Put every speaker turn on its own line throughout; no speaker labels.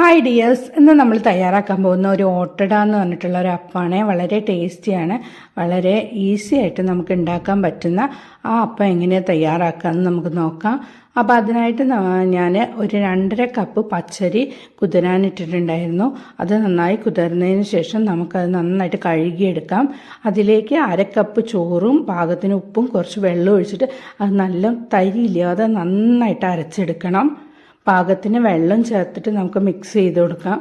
Hi dears ഇന്ന് നമ്മൾ തയ്യാറാക്കാൻ പോകുന്ന ഒരു ഓട്ടട എന്ന് പറഞ്ഞിട്ടുള്ള ഒരു അപ്പാണ്. വളരെ ടേസ്റ്റിയാണ്. വളരെ ഈസി ആയിട്ട് നമുക്ക് ഉണ്ടാക്കാൻ പറ്റുന്ന ആ അപ്പം എങ്ങനെയാണ് തയ്യാറാക്കാമെന്ന് നമുക്ക് നോക്കാം. അപ്പോൾ അതിനായിട്ട് ഞാൻ ഒരു രണ്ടര കപ്പ് പച്ചരി കുതിരാനിട്ടിട്ടുണ്ടായിരുന്നു. അത് നന്നായി കുതിർന്നതിന് ശേഷം നമുക്കത് നന്നായിട്ട് കഴുകിയെടുക്കാം. അതിലേക്ക് അരക്കപ്പ് കപ്പ് ചോറും പാകത്തിന് ഉപ്പും കുറച്ച് വെള്ളം ഒഴിച്ചിട്ട് അത് നല്ല തരിയില്ലാതെ നന്നായിട്ട് അരച്ചെടുക്കണം. പാകത്തിന് വെള്ളം ചേർത്തിട്ട് നമുക്ക് മിക്സ് ചെയ്ത് കൊടുക്കാം.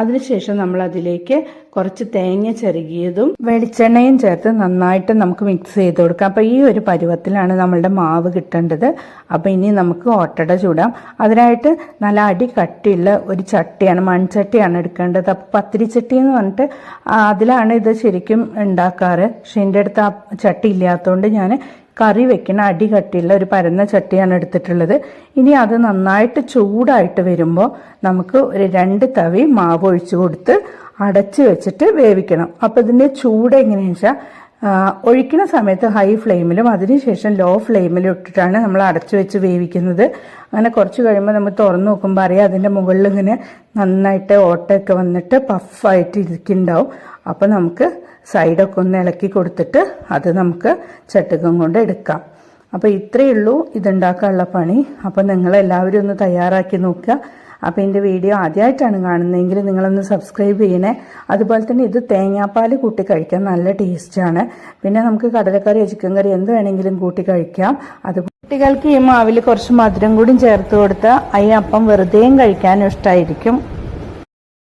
അതിനുശേഷം നമ്മൾ അതിലേക്ക് കുറച്ച് തേങ്ങ ചെറുകിയതും വെളിച്ചെണ്ണയും ചേർത്ത് നന്നായിട്ട് നമുക്ക് മിക്സ് ചെയ്ത് കൊടുക്കാം. അപ്പോൾ ഈ ഒരു പരുവത്തിലാണ് നമ്മളുടെ മാവ് കിട്ടേണ്ടത്. അപ്പോൾ ഇനി നമുക്ക് ഓട്ടട ചൂടാം. അതിനായിട്ട് നല്ല അടി കട്ടിയുള്ള ഒരു ചട്ടിയാണ് മൺചട്ടിയാണ് എടുക്കേണ്ടത്. അപ്പോൾ പത്തിരിച്ചട്ടി എന്ന് പറഞ്ഞിട്ട് അതിലാണ് ഇത് ശരിക്കും ഉണ്ടാക്കാറ്. പക്ഷെ എന്റെ അടുത്ത് ആ ചട്ടി ഇല്ലാത്തതുകൊണ്ട് ഞാൻ കറി വെക്കുന്ന അടികട്ടിയുള്ള ഒരു പരന്ന ചട്ടിയാണ് എടുത്തിട്ടുള്ളത്. ഇനി അത് നന്നായിട്ട് ചൂടായിട്ട് വരുമ്പോൾ നമുക്ക് ഒരു രണ്ട് തവി മാവ് ഒഴിച്ചു കൊടുത്ത് അടച്ച് വെച്ചിട്ട് വേവിക്കണം. അപ്പോൾ ഇതിന്റെ ചൂട് എങ്ങനെയാണെന്ന് വെച്ചാൽ ഒഴിക്കുന്ന സമയത്ത് ഹൈ ഫ്ലെയിമിലും അതിനുശേഷം ലോ ഫ്ലെയിമിലും ഇട്ടിട്ടാണ് നമ്മൾ അടച്ചു വെച്ച് വേവിക്കുന്നത്. അങ്ങനെ കുറച്ച് കഴിയുമ്പോൾ നമ്മൾ തുറന്നു നോക്കുമ്പോൾ അറിയാം അതിന്റെ മുകളിൽ ഇങ്ങനെ നന്നായിട്ട് ഓട്ടയൊക്കെ വന്നിട്ട് പഫായിട്ട് ഇരിക്കുന്നുണ്ടാവും. അപ്പോൾ നമുക്ക് സൈഡൊക്കെ ഒന്ന് ഇളക്കി കൊടുത്തിട്ട് അത് നമുക്ക് ചട്ടുകം കൊണ്ട് എടുക്കാം. അപ്പോൾ ഇത്രയേ ഉള്ളൂ ഇതുണ്ടാക്കാനുള്ള പണി. അപ്പോൾ നിങ്ങളെല്ലാവരും ഒന്ന് തയ്യാറാക്കി നോക്കുക. അപ്പോൾ എന്റെ വീഡിയോ ആദ്യമായിട്ടാണ് കാണുന്നതെങ്കിൽ നിങ്ങളൊന്ന് സബ്സ്ക്രൈബ് ചെയ്യണേ. അതുപോലെ തന്നെ ഇത് തേങ്ങാപ്പാൽ കൂട്ടി കഴിക്കാം നല്ല ടേസ്റ്റാണ് പിന്നെ നമുക്ക് കടലക്കറിയോ ചിക്കൻ കറി എന്ത് വേണമെങ്കിലും കൂട്ടി കഴിക്കാം. അത് കുട്ടികൾക്ക് ഈ മാവിൽ കുറച്ച് മധുരം കൂടി ചേർത്ത് കൊടുത്താൽ അപ്പം വെറുതെയും കഴിക്കാനും ഇഷ്ടമായിരിക്കും